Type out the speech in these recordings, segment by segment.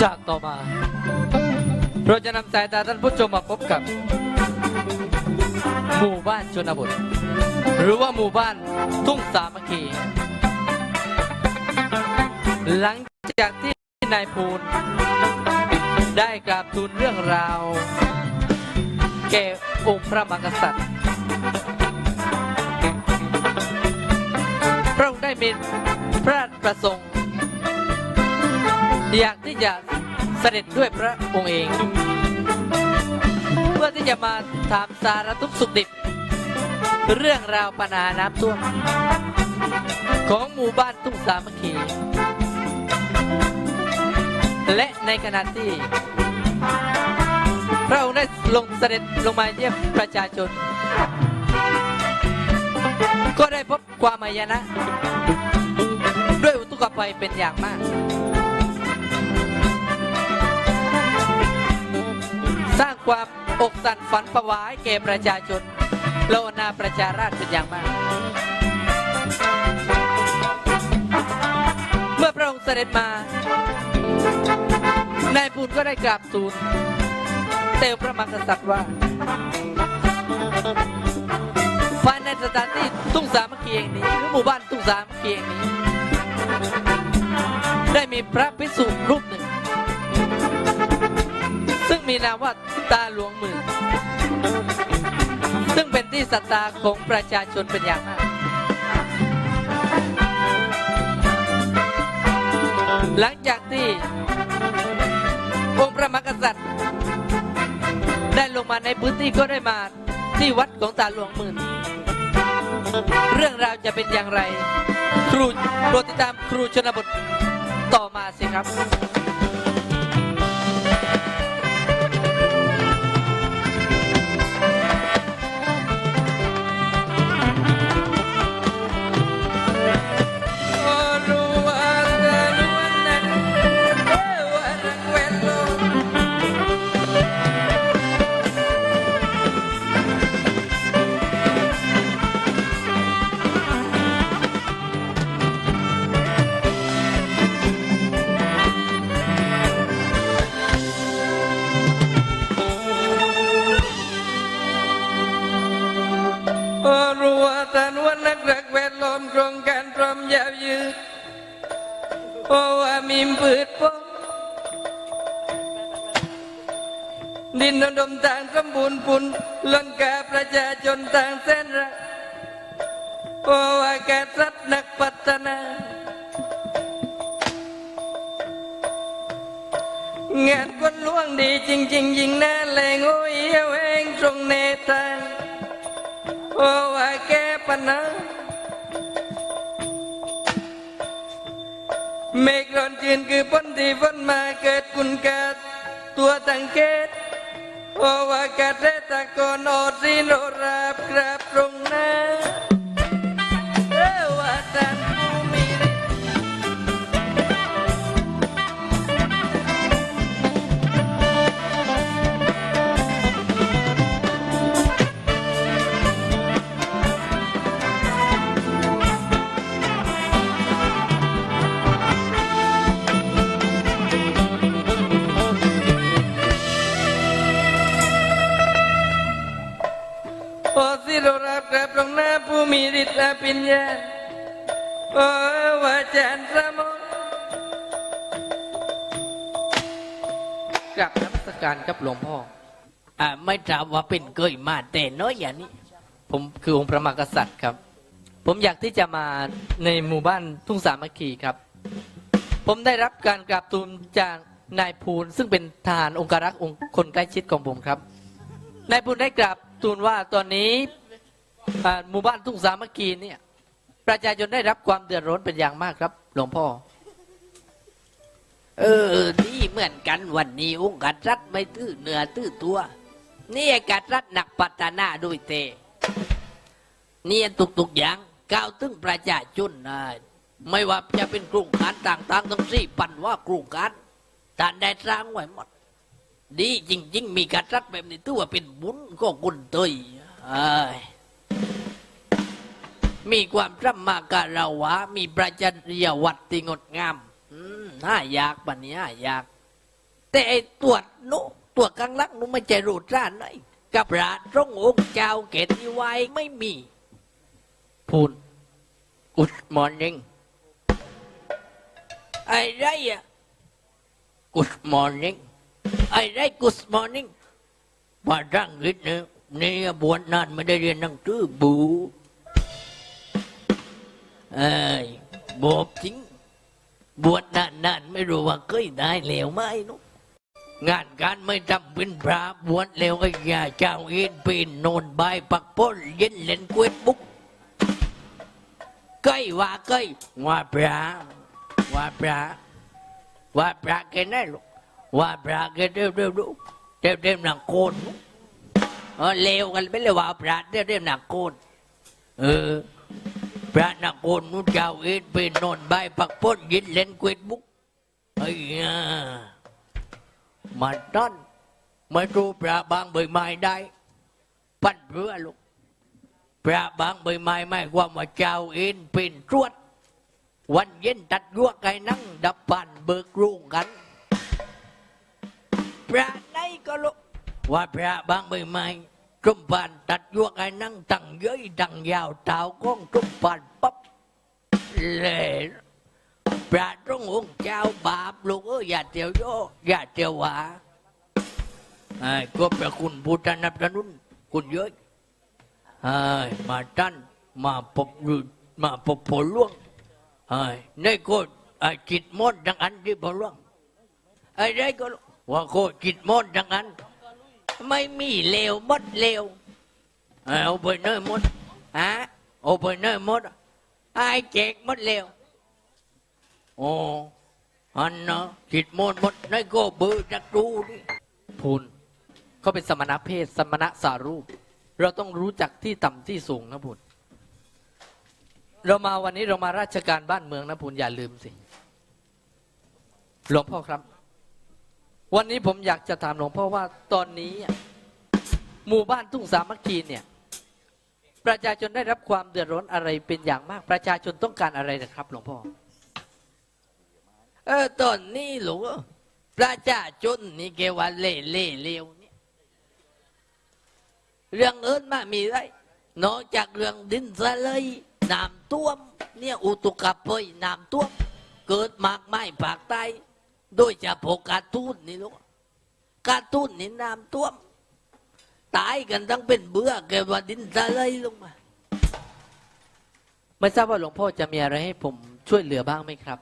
ฉากต่อมา เราจะนำสายตาท่านผู้ชมมาพบกับ หมู่บ้านชนบท หรือว่าหมู่บ้านทุ่งสามัคคีหลังจากที่นายภูลได้กราบทูลเรื่องราว แก่องค์พระมหากษัตริย์พระองค์ได้มีพระราชประสงค์ อยากที่จะเสด็จด้วยพระองค์เอง เพื่อที่จะมาถามสารทุกสุขดิบ เรื่องราวปัญหาน้ำท่วมของหมู่บ้านทุ่งสามัคคีและในขณะที่ พระองค์ได้ลงเสด็จลงมาเยี่ยมประชาชน ก็ได้พบความหายนะ ด้วยอุทกภัยเป็นอย่างมาก สร้างความอกสั่นฝันประวายแก่ประชาชนและอนาประชาราษฎรเป็นอย่างมาก เมื่อพระองค์เสด็จมา นายปูนก็ได้กราบทูลเตวพระมหากษัตริย์ว่าภายในสถานที่ทุ่งสามัคคีแห่งนี้หรือหมู่บ้านทุ่งสามัคคีแห่งนี้ ได้มีพระภิกษุรูปหนึ่ง ซึ่งมีนามว่าตาหลวงมือซึ่งเป็นที่ศรัทธาของประชาชนเป็นอย่างมาก หลังจากที่องค์พระมหากษัตริย์ ได้ลงมาในพื้นที่ก็ได้มาที่วัดของตาหลวงมือเรื่องราวจะเป็นอย่างไร ครูโปรดติดตามครูชนบทต่อมาสิครับ นอุดมต่างสมบูรณ์ปุนล้นกาประชาชนต่างแสนรักโอ้ว่าแกสัตว์นักพัฒนา งานคนล่วงดีจริงๆยิ่งน่าแรงโอ้ยเอาเองตรงเนตาโอ้ว่าแกปัญหาเมฆร้อนจืนคือพ้นที่ฝนมาเกิดคุณกาตัวตังเกต โอ้ว่าก รับกราบตรงหน้าผู้มีฤทธิ์และปัญญาโอ้ว่าจารย์สมองกราบนมัสการครับหลวงพ่ออ่าไม่ทราบว่าเป็นเคยมาแต่น้อยอย่างนี้ ผมคือองค์พระมหากษัตริย์ครับ ผมอยากที่จะมาในหมู่บ้านทุ่งสามัคคีครับ ผมได้รับการกราบทูลจากนายภูลซึ่งเป็นทหารองครักษ์องค์คนใกล้ชิดของผมครับนายภูลได้กราบทูลว่าตอนนี้อ่า หมู่บ้านทุ่งสามัคคีเนี่ย ประชาชนได้รับความเดือดร้อนเป็นอย่างมากครับ หลวงพ่อ เออดีเหมือนกันวันนี้องค์กษัตริย์ไม่ตื้อเหนือตื้อตัว นี่กษัตริย์หนักพัฒนาด้วยเตนี่ทุกๆอย่างก้าวถึงประชาชนนะไม่ว่าจะเป็นโครงการต่างๆทั้งสี่ปันว่าโครงการท่านได้สร้างไว้หมด ดีจริง ๆ มีกษัตริย์แบบนี้ถือว่าเป็นบุญก็กุนเตยอ้ย มีความพรัมาการาวะ มีประจันยวัตที่งดงามน่าอยากปันนี้น่าอยาก แต่ไอตรวจนุตรวจกลางลักนุไม่ใจรูดร้านไหนกับราตรงองค์เจ้าเกตนิไว้ไม่มีพูน Good morning ไอ้ไรอะ Good morning ไอ้ไร good morning มาดังฤทธิ์เนี่ย นี่บวชนานไม่ได้เรียนหนังสือบูเอ้ยบอกจริง บวชนานๆไม่รู้ว่าเคยได้แล้วไหมนุงานการไม่ทำเป็นพระบวชแล้วไอ้ยาเจ้าเอ็นปีนโนนใบปักป้นเย็นเล่นกวดบุกใกล้ว่าใกล้ว่าพระว่าพระว่าพระแกไหนลูกว่าพระแกเร็วเร็วลูเร็วเร็วหนังโกนลูก เออเลวกันไม่เลยว่าพระเรียกเรียกหนักโกนเออ พระนักโกนนู้นเจ้าเอ็นปีนโนนใบปักป้นย็นเล่นกวดบุกไอ้ยามาต้นไม่รู้พระบางใบไม้ได้ ปั้นเรือลูกพระบางใบไม้ไม่ความว่าเจ้าเอ็นเป็นตรวจวันเย็นตัดยั่วไก่นั่งดับปันเบิกรุ่งกัน พระไหนก็ลูกว่าพระบางใบไม้ จุมปานตัดยั่วไก่นั่งตั้งเย้ยดังยาวเท้าก้องจุมปานปั๊บเลยพระตรงองค์เจ้าบาปลูกเอออย่าเตียวโยอย่าเตียวหวาไอ้ก็ประคุณพุทธนับสนุนคุณเย้ยไอ้มาท่านมาปบมาปบผลล่วงไอ้ในโกดไอ้จิตมดดังอันที่พอล่วงไอ้ไรก็ว่าโกดจิตมดดังอัน ไม่มีเลวหมดเลวไอ้เอาไปเนยมดฮะเอาไปเนยมดไอ้แจกหมดเลวโอ้อันเนาะจิตมดมดในโกเบื่อจักดูดิพูนเขาเป็นสมณเพศ สมณะสารูป เราต้องรู้จักที่ต่ำที่สูงนะพูนเรามาวันนี้เรามาราชการบ้านเมืองนะพูนอย่าลืมสิหลวงพ่อครับ วันนี้ผมอยากจะถามหลวงพ่อว่าตอนนี้หมู่บ้านทุ่งสามัคคีเนี่ยประชาชนได้รับความเดือดร้อนอะไรเป็นอย่างมาก ประชาชนต้องการอะไรนะครับ หลวงพ่อเออตอนนี้หลูกประชาชนนี่แกว่าเล่เล่เลวเนี่ยเรื่องอื่นมากมีไรนอกจากเรื่องดินสะเลยน้ำท่วม เนี่ยอุตุกภัยน้ำท่วม เกิดมากไม้ภาคใต้ โดยเฉพาะการทูนนี่ลูกการทูนนี่น้ำท่วม ตายกันทั้งเป็นเบื่อแกว่าดินสะเลยลงมา ไม่ทราบว่าหลวงพ่อจะมีอะไรให้ผมช่วยเหลือบ้างไหมครับ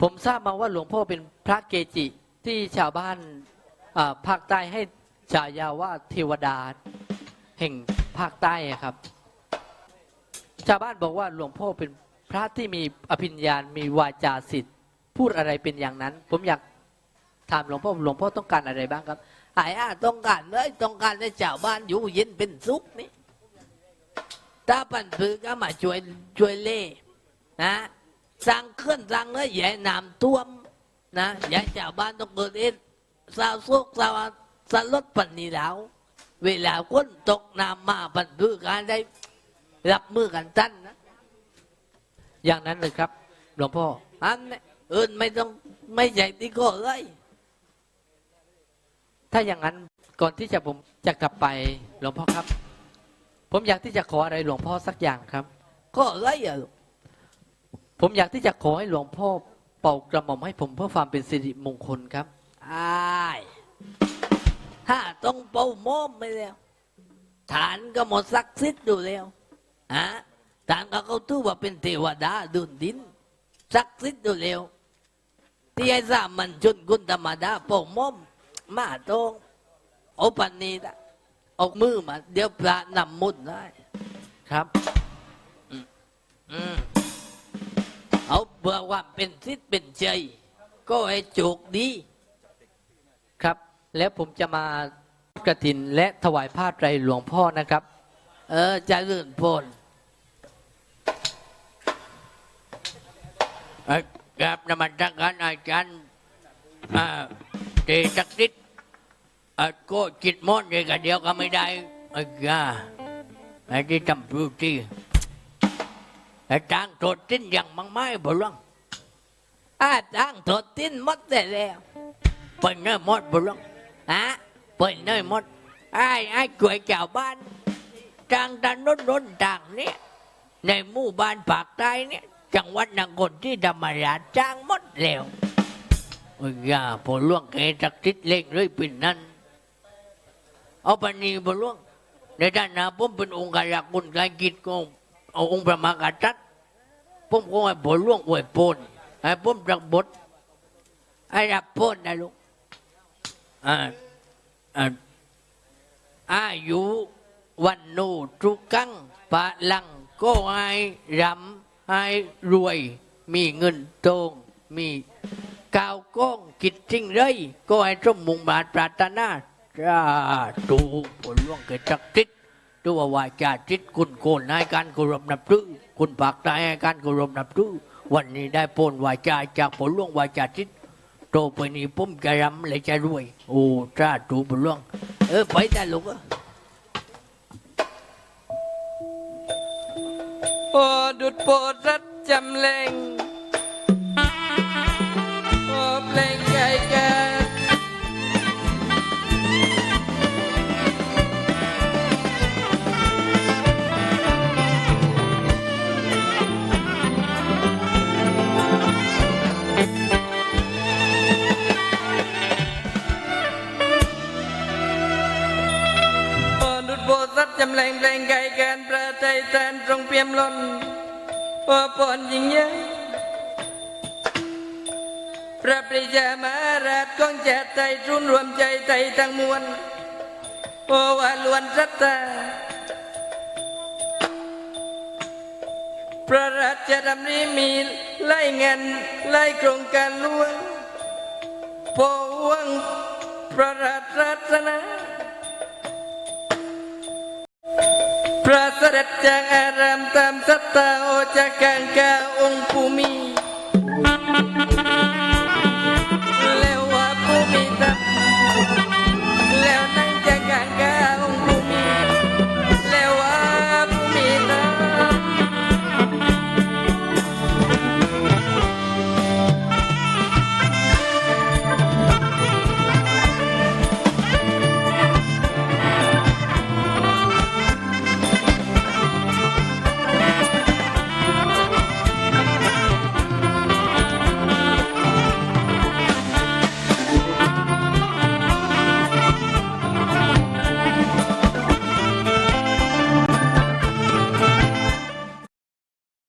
ผมทราบมาว่าหลวงพ่อเป็นพระเกจิที่ชาวบ้านภาคใต้ให้ฉายาว่าเทวดา แห่งภาคใต้ครับ ชาวบ้านบอกว่าหลวงพ่อเป็น พระที่มีอภิญญามีวาจาสิทธิ์พูดอะไรเป็นอย่างนั้น ผมอยากถามหลวงพ่อหลวงพ่อต้องการอะไรบ้างครับไอ้อาต้องการเลยต้องการให้ชาวบ้านอยู่เย็นเป็นสุขนี่ถ้าปันพือก็มาช่วยช่วยเล่นะสร้างเคลื่อนสร้างเลยอย่าให้น้ำท่วมนะอย่าให้ชาวบ้านต้องเกิดเอ็ดสาวสุกสาวสลดปันนี้แล้วเวลาคนตกน้ำมาปันพือการได้รับมือกันทันนะ อย่างนั้นเลยครับ หลวงพ่ออันนี้เอินไม่ต้องไม่ใช่ที่ก็เลยถ้าอย่างนั้นก่อนที่จะผมจะกลับไปหลวงพ่อครับ ผมอยากที่จะขออะไรหลวงพ่อสักอย่างครับ ก็เลยอะลูกผมอยากที่จะขอให้หลวงพ่อเป่ากระหม่อมให้ผมเพื่อความเป็นสิริมงคลครับอายถ้าต้องเป่าโม้มไปแล้ว ฐานก็หมดศักดิ์สิทธิ์อยู่แล้วฮะ ฐานก็เขาถือว่าเป็นเทวดาดุนดินศักดิ์สิทธิ์อยู่แล้วที่ไอ้สามันชนกุนธรรมดาป่าโม้มมาตรงเอาปันนี้ละเออกมือมา เดี๋ยวพระนำมุนต์ได้ ครับเอาเพื่อว่าเป็นสิทธิ์เป็นใจ ก็ให้โจกดี ครับ แล้วผมจะมากระถินและถวายผ้าไตรหลวงพ่อนะครับ เออจะเลื่อนพล กราบนมัสการอาจารย์อ่าเจตักดิ์สิทธิ์ก็จิตมดเลยกันเดียวก็ไม่ได้ไอ้ยาไอ้ที่ทำพรูที่ไอ้ไอ้จางโตติ้นอยังมังไม่บ่ล่วงอาจางโตติ้นมดแต่แล้วเปิดเนื้อหมดบ่ล่วงฮะเปิดเนื้อหมดไอ้ไอ้กวยเจ้าบ้านจางตะนนนนต่างเนี่ยในหมู่บ้านปากใต้เนี่ย จังหวัดนครที่ธรรมราชจ้างหมดแล้วโอ้ย่าพอล่วงแกจักติดเล็กเลยเป็นนั่นเอาปานนีบ่ล่วง ในด้านหน้าผมเป็นองค์การกุลการกิจของเอาองค์พระมหากษัตริย์ผมก็ให้ผลล่วงอวยพรให้ผมรับบทให้รับพรนะลูกอ่าอ่าอายุวันโนทุกังปะลังก็ให้รำ ให้รวยมีเงินทองมีกาวก้องกิจจริงเลย ก็ให้สมมุงบาทปรารถนาจ้าตูผลล่วงเกิดจักจิตตัววาจาจิตคุณโกนให้การกรบนับถือคุณปากตายให้การกรบนับถือวันนี้ได้โปนวาจาจากผลล่วงวาจาจิตโตไปนี้ผมจะรำและจะรวย โอ้จ้าตูผลล่วง เออไปแต่ลูกเอ้ย โอ้ดุดโปรดรัดจำเลงโอ้เพลง จำเลงเพลงไก่แกนประไทยแทนตรงเปี่ยมล้นโอ้ปอนยิ่งใหญ่พระปริยามาราชของชาติไทยรุนรวมใจไทยทั้งมวลโอวาลวนรัตตาพระราชดำริมีไล่เงินไล่โครงการหลวงพอหวงพระราชรัตนา พระเสด็จจากอารามตามสัตตาโอจากกางกาองค์ภูมิ